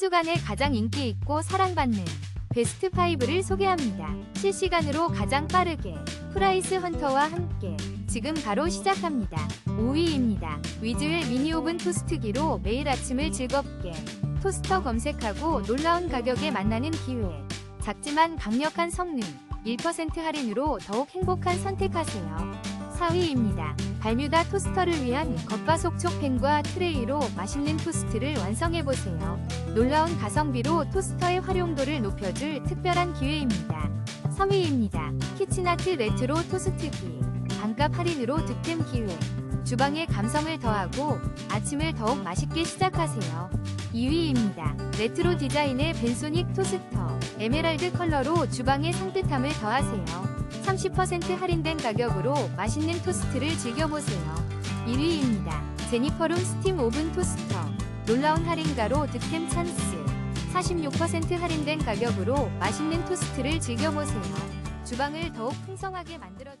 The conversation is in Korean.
주간에 가장 인기 있고 사랑받는 베스트 5를 소개합니다. 실시간으로 가장 빠르게 프라이스 헌터와 함께 지금 바로 시작합니다. 5위입니다. 위즈웰 미니 오븐 토스트기로 매일 아침을 즐겁게 토스터 검색하고 놀라운 가격에 만나는 기회. 작지만 강력한 성능 1% 할인으로 더욱 행복한 선택하세요. 4위입니다. 발뮤다 토스터를 위한 겉바속촉 팬과 트레이로 맛있는 토스트를 완성해보세요. 놀라운 가성비로 토스터의 활용도를 높여줄 특별한 기회입니다. 3위입니다. 키친아트 레트로 토스트기. 반값 할인으로 득템 기회. 주방의 감성을 더하고 아침을 더욱 맛있게 시작하세요. 2위입니다. 레트로 디자인의 벤소닉 토스터. 에메랄드 컬러로 주방의 상뜻함을 더하세요. 30% 할인된 가격으로 맛있는 토스트를 즐겨보세요. 1위입니다. 제니퍼룸 스팀 오븐 토스터. 놀라운 할인가로 득템 찬스. 46% 할인된 가격으로 맛있는 토스트를 즐겨보세요. 주방을 더욱 풍성하게 만들어줄